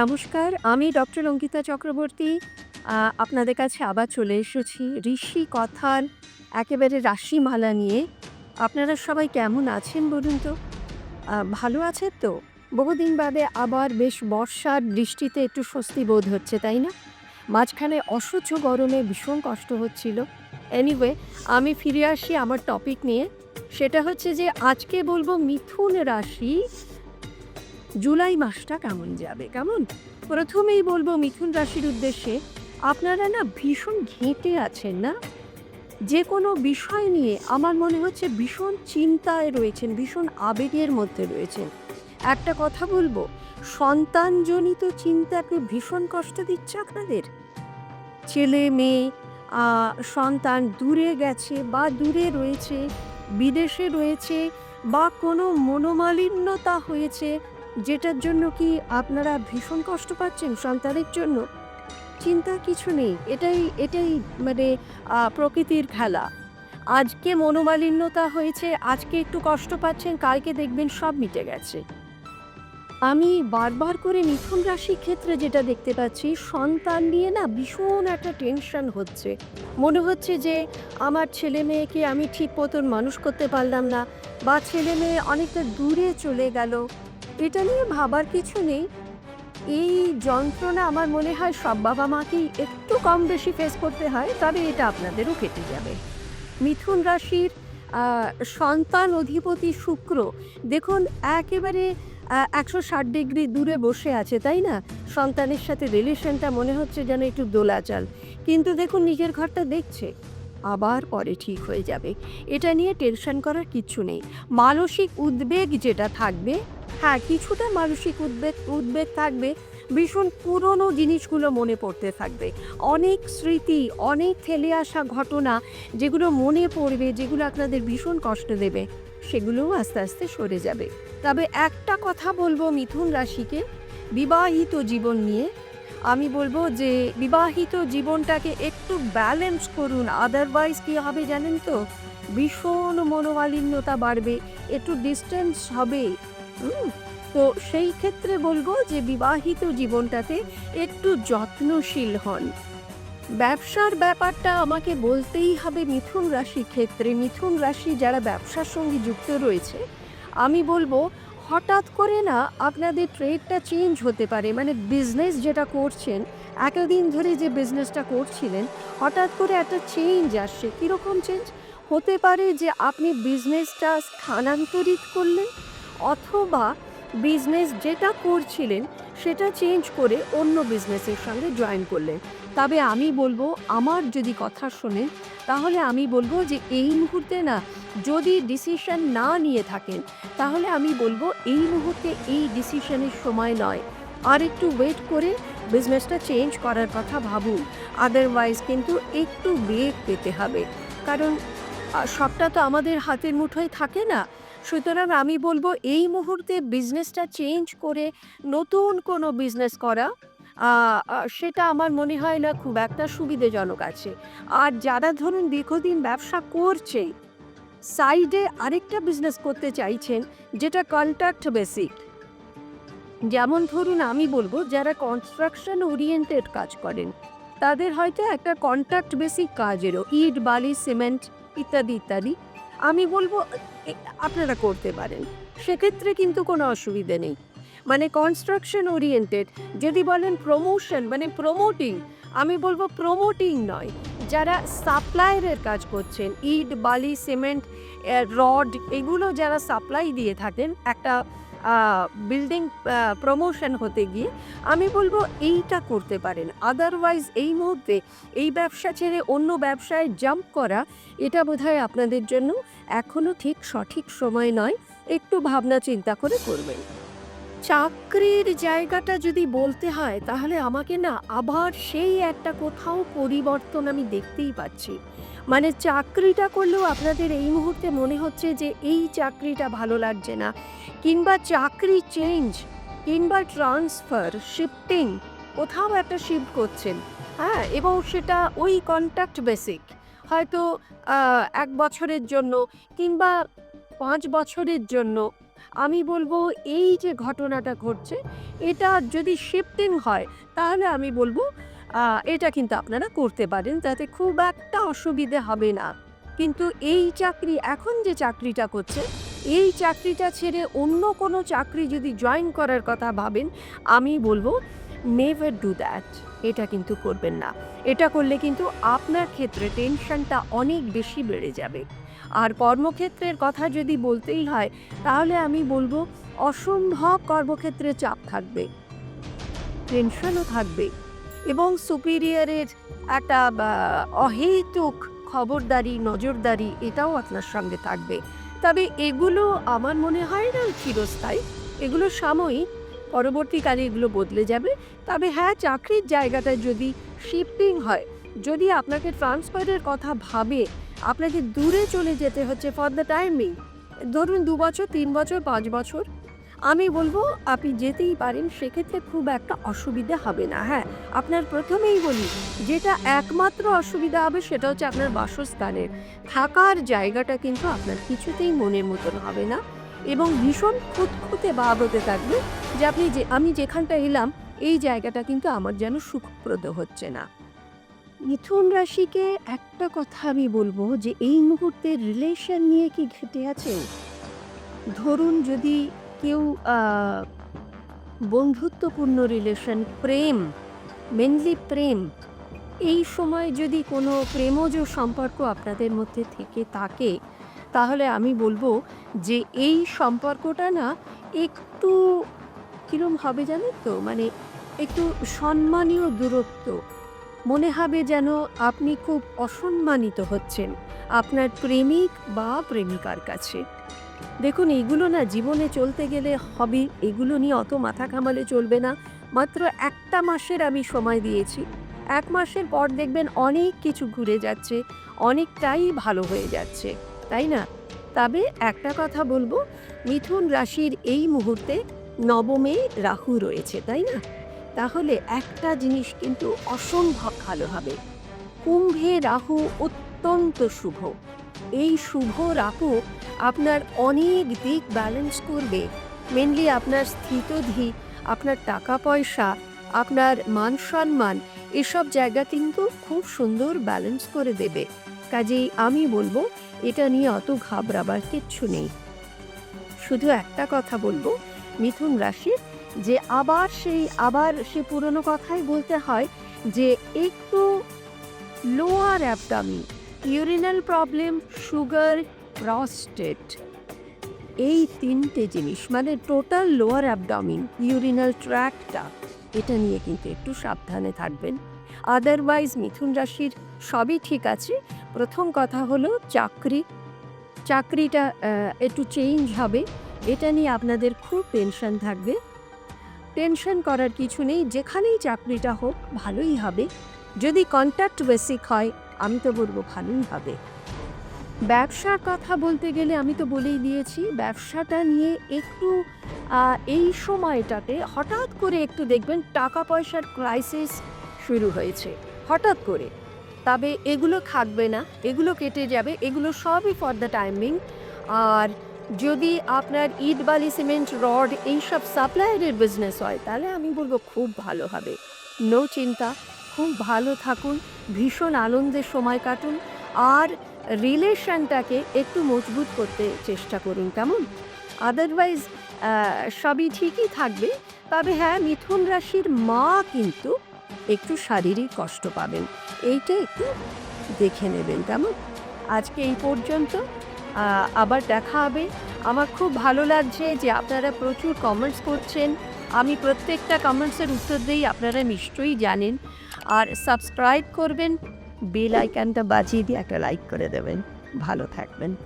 নমস্কার, আমি ডক্টর অঙ্কিতা চক্রবর্তী। আপনাদের কাছে আবার চলে এসেছি ঋষি কথার একেবারে রাশিমালা নিয়ে। আপনারা সবাই কেমন আছেন বলুন তো? ভালো আছেন তো? বহুদিন বাদে আবার বেশ বর্ষার বৃষ্টিতে একটু স্বস্তি বোধ হচ্ছে, তাই না? মাঝখানে অসহ্য গরমে ভীষণ কষ্ট হচ্ছিল। এনিওয়ে আমি ফিরে আসি আমার টপিক নিয়ে। সেটা হচ্ছে যে আজকে বলব মিথুন রাশি জুলাই মাসটা কেমন যাবে, কেমন? প্রথমেই বলব মিথুন রাশির উদ্দেশ্যে, আপনারা না ভীষণ ঘেঁটে আছেন না? যে কোনো বিষয় নিয়ে আমার মনে হচ্ছে ভীষণ চিন্তায় রয়েছেন, ভীষণ আবেগের মধ্যে রয়েছেন। একটা কথা বলব, সন্তানজনিত চিন্তাকে ভীষণ কষ্ট দিচ্ছে আপনাদের? ছেলে, মেয়ে সন্তান দূরে গেছে বা দূরে রয়েছে, বিদেশে রয়েছে বা কোনো মনোমালিন্যতা হয়েছে যেটার জন্য কি আপনারা ভীষণ কষ্ট পাচ্ছেন সন্তানের জন্য? চিন্তা কিছু নেই, এটাই এটাই মানে প্রকৃতির খেলা। আজকে মনোমালিন্যতা হয়েছে, আজকে একটু কষ্ট পাচ্ছেন, কালকে দেখবেন সব মিটে গেছে। আমি বারবার করে মিথুন রাশির ক্ষেত্রে যেটা দেখতে পাচ্ছি, সন্তান নিয়ে না ভীষণ একটা টেনশন হচ্ছে। মনে হচ্ছে যে, আমার ছেলে মেয়েকে আমি ঠিক মতন মানুষ করতে পারলাম না, বা ছেলে মেয়ে অনেকটা দূরে চলে গেল। এটা নিয়ে ভাবার কিছু নেই। এই যন্ত্রণা আমার মনে হয় সব বাবা মাকেই একটু কম বেশি ফেস করতে হয়, তবে এটা আপনাদেরও কেটে যাবে। মিথুন রাশির সন্তান অধিপতি শুক্র, দেখুন একেবারে একশো ষাট ডিগ্রি দূরে বসে আছে, তাই না? সন্তানের সাথে রিলেশনটা মনে হচ্ছে যেন একটু দোলাচাল। কিন্তু দেখুন নিজের ঘরটা দেখছে। আবার পরে ঠিক হয়ে যাবে। এটা নিয়ে টেনশন করার কিচ্ছু নেই। মানসিক উদ্বেগ যেটা থাকবে হ্যাঁ কিছুটা মানসিক উদ্বেগ উদ্বেগ থাকবে, ভীষণ পুরনো জিনিসগুলো মনে পড়তে থাকবে। অনেক স্মৃতি, অনেক ঠেলে আসা ঘটনা যেগুলো মনে পড়বে, যেগুলো আপনাদের ভীষণ কষ্ট দেবে, সেগুলোও আস্তে আস্তে সরে যাবে। তবে একটা কথা বলব মিথুন রাশিকে, বিবাহিত জীবন নিয়ে। আমি বলব যে বিবাহিত জীবনটাকে একটু ব্যালেন্স করুন আদারওয়াইজ কী হবে জানেন তো? ভীষণ মনোমালিন্যতা বাড়বে, একটু ডিস্টেন্স হবে। তো সেই ক্ষেত্রে বলব যে বিবাহিত জীবনটাতে একটু যত্নশীল হন। ব্যবসার ব্যাপারটা আমাকে বলতেই হবে মিথুন রাশি ক্ষেত্রে। মিথুন রাশি যারা ব্যবসার সঙ্গে যুক্ত রয়েছে, আমি বলব হঠাৎ করে না আপনাদের ট্রেডটা চেঞ্জ হতে পারে মানে বিজনেস যেটা করছেন, এতদিন ধরে যে বিজনেসটা করছিলেন, হঠাৎ করে একটা চেঞ্জ আসছে। কীরকম চেঞ্জ হতে পারে যে আপনি বিজনেসটা স্থানান্তরিত করলেন, অথবা বিজনেস যেটা করছিলেন, সেটা চেঞ্জ করে অন্য বিজনেসের সঙ্গে জয়েন করলেন। তবে আমি বলব, আমার যদি কথা শোনেন, তাহলে আমি বলব যে এই মুহূর্তে না যদি ডিসিশন না নিয়ে থাকেন, তাহলে আমি বলব এই মুহূর্তে এই ডিসিশনের সময় নয়। আর একটু ওয়েট করে বিজনেসটা চেঞ্জ করার কথা ভাবুন। আদারওয়াইজ কিন্তু একটু বেগ পেতে হবে। কারণ সবটা তো আমাদের হাতের মুঠোয় থাকে না। সুতরাং আমি বলব এই মুহূর্তে বিজনেসটা চেঞ্জ করে নতুন কোনো বিজনেস করা সেটা আমার মনে হয় না খুব একটা সুবিধাজনক আছে। আর যারা ধরুন দীর্ঘদিন ব্যবসা করছে সাইডে আরেকটা বিজনেস করতে চাইছেন, যেটা কন্ট্রাক্ট বেসিক যেমন ধরুন, আমি বলব, যারা কনস্ট্রাকশন ওরিয়েন্টেড কাজ করেন, তাদের হয়তো একটা কন্ট্রাক্ট বেসিক কাজেরও, ইট, বালি সিমেন্ট ইত্যাদি ইত্যাদি। আমি বলব আপনারা করতে পারেন। সেক্ষেত্রে কিন্তু কোনো অসুবিধে নেই। মানে কনস্ট্রাকশন ওরিয়েন্টেড যদি বলেন প্রমোশন মানে প্রমোটিং আমি বলব প্রমোটিং নয়। যারা সাপ্লায়ারের কাজ করছেন, ইট, বালি, সিমেন্ট রড, এগুলো যারা সাপ্লাই দিয়ে থাকেন, একটা বিল্ডিং প্রমোশন হতে গিয়ে, আমি বলব এইটা করতে পারেন। আদারওয়াইজ এই মুহূর্তে এই ব্যবসা ছেড়ে অন্য ব্যবসায় জাম্প করা, এটা বোধহয় আপনাদের জন্য এখনও ঠিক সঠিক সময় নয়। একটু ভাবনা চিন্তা করে করবেন। চাকরির জায়গাটা যদি বলতে হয়, তাহলে আমাকে না আবার সেই একটা কোথাও পরিবর্তন আমি দেখতেই পাচ্ছি। মানে চাকরিটা করলেও আপনাদের এই মুহূর্তে মনে হচ্ছে যে এই চাকরিটা ভালো লাগছে না। কিংবা চাকরি চেঞ্জ কিংবা ট্রান্সফার শিফটিং কোথাও একটা শিফট করছেন। হ্যাঁ এবং সেটা ওই কন্ট্যাক্ট বেসিক হয়তো এক বছরের জন্য কিংবা পাঁচ বছরের জন্য আমি বলব এই যে ঘটনাটা ঘটছে, এটা যদি শিফটিং হয়, তাহলে আমি বলব এটা কিন্তু আপনারা করতে পারেন তাতে খুব একটা অসুবিধে হবে না। কিন্তু এই চাকরি, এখন যে চাকরিটা করছে, এই চাকরিটা ছেড়ে অন্য কোনো চাকরি যদি জয়েন করার কথা ভাবেন, আমি বলব নেভার ডু দ্যাট এটা কিন্তু করবেন না। এটা করলে কিন্তু আপনার ক্ষেত্রে টেনশনটা অনেক বেশি বেড়ে যাবে। আর কর্মক্ষেত্রের কথা যদি বলতেই হয়, তাহলে আমি বলব অসম্ভব কর্মক্ষেত্রে চাপ থাকবে টেনশনও থাকবে এবং সুপিরিয়ারের একটা অহেতুক খবরদারি, নজরদারি এটাও আপনার সঙ্গে থাকবে। তবে এগুলো আমার মনে হয় না চিরস্থায়ী, এগুলো সাময়িক, পরবর্তীকালে এগুলো বদলে যাবে। তবে হ্যাঁ চাকরির জায়গাটা যদি শিফটিং হয়, যদি আপনাকে ট্রান্সফারের কথা ভাবে আপনাকে দূরে চলে যেতে হচ্ছে ফর দ্য টাইমিং ধরুন দু বছর, তিন বছর, পাঁচ বছর। আমি বলব, আপনি যেতেই পারেন, সেক্ষেত্রে খুব একটা অসুবিধা হবে না হ্যাঁ। আপনার প্রথমেই বলি, যেটা একমাত্র অসুবিধা হবে সেটা হচ্ছে আপনার বাসস্থানের। থাকার জায়গাটা কিন্তু আপনার কিছুতেই মনের মতন হবে না। এবং ভীষণ খুঁতখুঁতে ভাব হতে থাকবে যে আপনি যে, আমি যেখানটা এলাম, এই জায়গাটা কিন্তু আমার যেন সুখপ্রদ হচ্ছে না। মিথুন রাশিকে একটা কথা আমি বলব যে এই মুহূর্তে রিলেশন নিয়ে কি ঘেটে আছে? ধরুন যদি কেউ বন্ধুত্বপূর্ণ রিলেশন প্রেম মেনলি প্রেম, এই সময় যদি কোনো প্রেমজ সম্পর্ক আপনাদের মধ্যে থেকে থাকে, তাহলে আমি বলব যে এই সম্পর্কটা না একটু কীরম হবে জানেন তো? মানে একটু সম্মানীয় দূরত্ব। মনে হবে যেন আপনি খুব অসম্মানিত হচ্ছেন আপনার প্রেমিক বা প্রেমিকার কাছে। দেখুন, এগুলো না জীবনে চলতে গেলে হবে, এগুলো নিয়ে অত মাথা ঘামালে চলবে না। মাত্র একটা মাসের আমি সময় দিয়েছি। এক মাসের পর দেখবেন অনেক কিছু ঘুরে যাচ্ছে, অনেকটাই ভালো হয়ে যাচ্ছে, তাই না? তবে একটা কথা বলব, মিথুন রাশির এই মুহূর্তে নবমে রাহু রয়েছে, তাই না? তাহলে একটা জিনিস কিন্তু অসম্ভব ভালো হবে। কুম্ভে রাহু অত্যন্ত শুভ। এই শুভ রাহু আপনার অনেক দিক ব্যালেন্স করবে। মেনলি আপনার স্থিতধি, আপনার টাকা পয়সা, আপনার মান সম্মান, এসব জায়গা কিন্তু খুব সুন্দর ব্যালেন্স করে দেবে। কাজেই আমি বলব, এটা নিয়ে অত ঘাবড়াবার কিচ্ছু নেই। শুধু একটা কথা বলব, মিথুন রাশির যে আবার সেই, আবার সে পুরনো কথাই বলতে হয় যে একটু lower abdomen urinal problem sugar prostate এই তিনটে জিনিস মানে টোটাল লোয়ার অ্যাবডমিন ইউরিনাল ট্র্যাকটা এটা নিয়ে কিন্তু একটু সাবধানে থাকবেন। আদারওয়াইজ মিথুন রাশির সবই ঠিক আছে। প্রথম কথা হলো চাকরি। চাকরিটা একটু চেঞ্জ হবে। এটা নিয়ে আপনাদের খুব টেনশন থাকবে। টেনশন করার কিছু নেই, যেখানেই চাকরিটা হোক, ভালোই হবে। যদি কন্ট্যাক্ট বেসিক হয়, আমি তো বলব ভালোই হবে। ব্যবসার কথা বলতে গেলে আমি তো বলেই দিয়েছি, ব্যবসাটা নিয়ে একটু এই সময়টাতে হঠাৎ করে একটু দেখবেন টাকা পয়সার ক্রাইসিস শুরু হয়েছে, হঠাৎ করে। তবে এগুলো থাকবে না, এগুলো কেটে যাবে, এগুলো সবই ফর দ্য টাইমিং আর যদি আপনার ইট, বালি, সিমেন্ট, রড এইসব সাপ্লায়ারের বিজনেস হয়, তাহলে আমি বলব খুব ভালো হবে। নো চিন্তা, খুব ভালো থাকুন, ভীষণ আনন্দের সময় কাটুন, আর রিলেশনটাকে একটু মজবুত করতে চেষ্টা করুন, কেমন? আদারওয়াইজ সবই ঠিকই থাকবে, তবে হ্যাঁ মিথুন রাশির মা কিন্তু একটু শারীরিক কষ্ট পাবেন। এইটা একটু দেখে নেবেন, কেমন? আজকে এই পর্যন্ত। আবার দেখা হবে। আমার খুব ভালো লাগছে যে আপনারা প্রচুর কমেন্টস করছেন। আমি প্রত্যেকটা কমেন্টসের উত্তর দিই, আপনারা নিশ্চয়ই জানেন। আর সাবস্ক্রাইব করবেন বেল আইকনটা বাজিয়ে দিয়ে একটা লাইক করে দেবেন। ভালো থাকবেন।